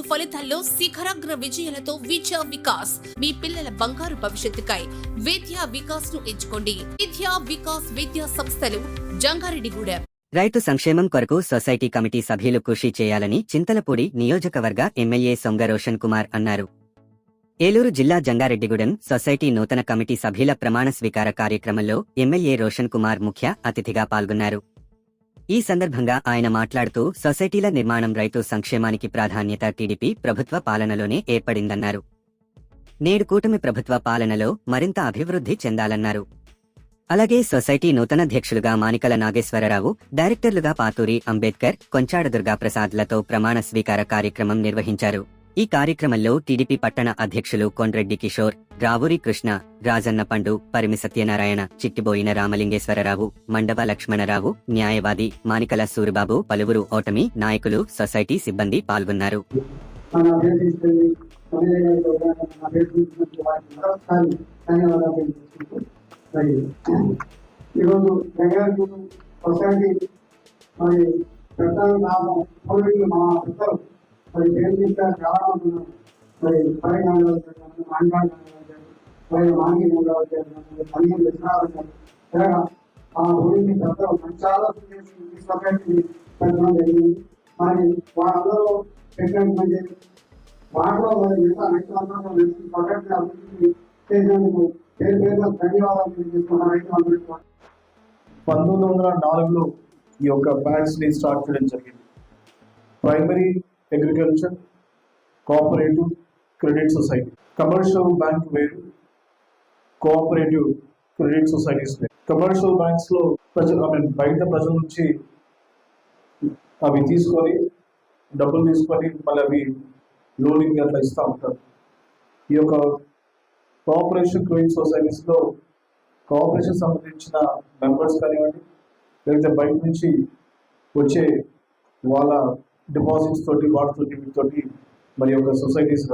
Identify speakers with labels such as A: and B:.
A: ఐదు ఫలితాల్లో శిఖరాగ్ర విజయాలతో విద్యా వికాస్. మీ పిల్లల బంగారు భవిష్యత్తుకై విద్యా వికాస్ను ఎంచుకోండి. విద్యా వికాస్ విద్యా సంస్థలు జంగారెడ్డిగూడెం.
B: రైతు సంక్షేమం కొరకు సొసైటీ కమిటీ సభ్యులు కృషి చేయాలని చింతలపూడి నియోజకవర్గ ఎమ్మెల్యే సొంగ రోషన్ కుమార్ అన్నారు. ఏలూరు జిల్లా జంగారెడ్డిగూడెం సొసైటీ నూతన కమిటీ సభ్యుల ప్రమాణ స్వీకార కార్యక్రమంలో ఎమ్మెల్యే రోషన్ కుమార్ ముఖ్య అతిథిగా పాల్గొన్నారు. ఈ సందర్భంగా ఆయన మాట్లాడుతూ సొసైటీల నిర్మాణం రైతు సంక్షేమానికి ప్రాధాన్యత టీడీపీ ప్రభుత్వ పాలనలోనే ఏర్పడిందన్నారు. నేడు కూటమి ప్రభుత్వ పాలనలో మరింత అభివృద్ధి చెందాలన్నారు. అలాగే సొసైటీ నూతనాధ్యక్షులుగా మానికల నాగేశ్వరరావు డైరెక్టర్లుగా పాతూరి అంబేద్కర్ కొంచాడ దుర్గాప్రసాద్లతో ప్రమాణ స్వీకార కార్యక్రమం నిర్వహించారు. ఈ కార్యక్రమంలో టీడీపీ పట్టణ అధ్యక్షులు కొండ్రెడ్డి కిషోర్ రావూరి కృష్ణ రాజన్న పండు పరిమి సత్యనారాయణ చిట్టిబోయిన రామలింగేశ్వరరావు మండవ లక్ష్మణరావు న్యాయవాది మానికల సూరిబాబు పలువురు ఓటమి నాయకులు సొసైటీ సిబ్బంది పాల్గొన్నారు.
C: మరి సొసైటీ మరి పెద్దలు నామం మరి మరి మాంగి పదిహేను ఆ ఊరికి పెద్దలు మంచి ఆలోచన చేసి పెట్టడం జరిగింది. మరి వాళ్ళందరూ పెట్టినటువంటి వాటిలో మరి రైతులందరూ కలిసి సొసైటీ అభివృద్ధి చేసినందుకు పేరు ధన్యవాదాలు తెలియజేసుకున్న రైతులందరికీ
D: పంతొమ్మిది వందల నాలుగులో ఈ యొక్క బ్యాంక్స్ని స్టార్ట్ చేయడం జరిగింది. Primary agriculture cooperative credit society commercial bank వేరు. కోఆపరేటివ్ క్రెడిట్ సొసైటీస్ వేరు కమర్షియల్ బ్యాంక్స్లో ప్రజలు ఐ మీన్ బయట ప్రజల నుంచి అవి తీసుకొని డబ్బులు తీసుకొని మళ్ళీ అవి లోనింగ్ అట్లా ఇస్తూ ఉంటారు. ఈ యొక్క కోఆపరేషన్ క్రెడిట్ సొసైటీస్లో కోఆపరేషన్ సంబంధించిన మెంబర్స్ కానివ్వండి లేకపోతే బయట నుంచి వచ్చే వాళ్ళ డిపాజిట్స్ తోటి వాటితోటి వీటితోటి మరి యొక్క సొసైటీస్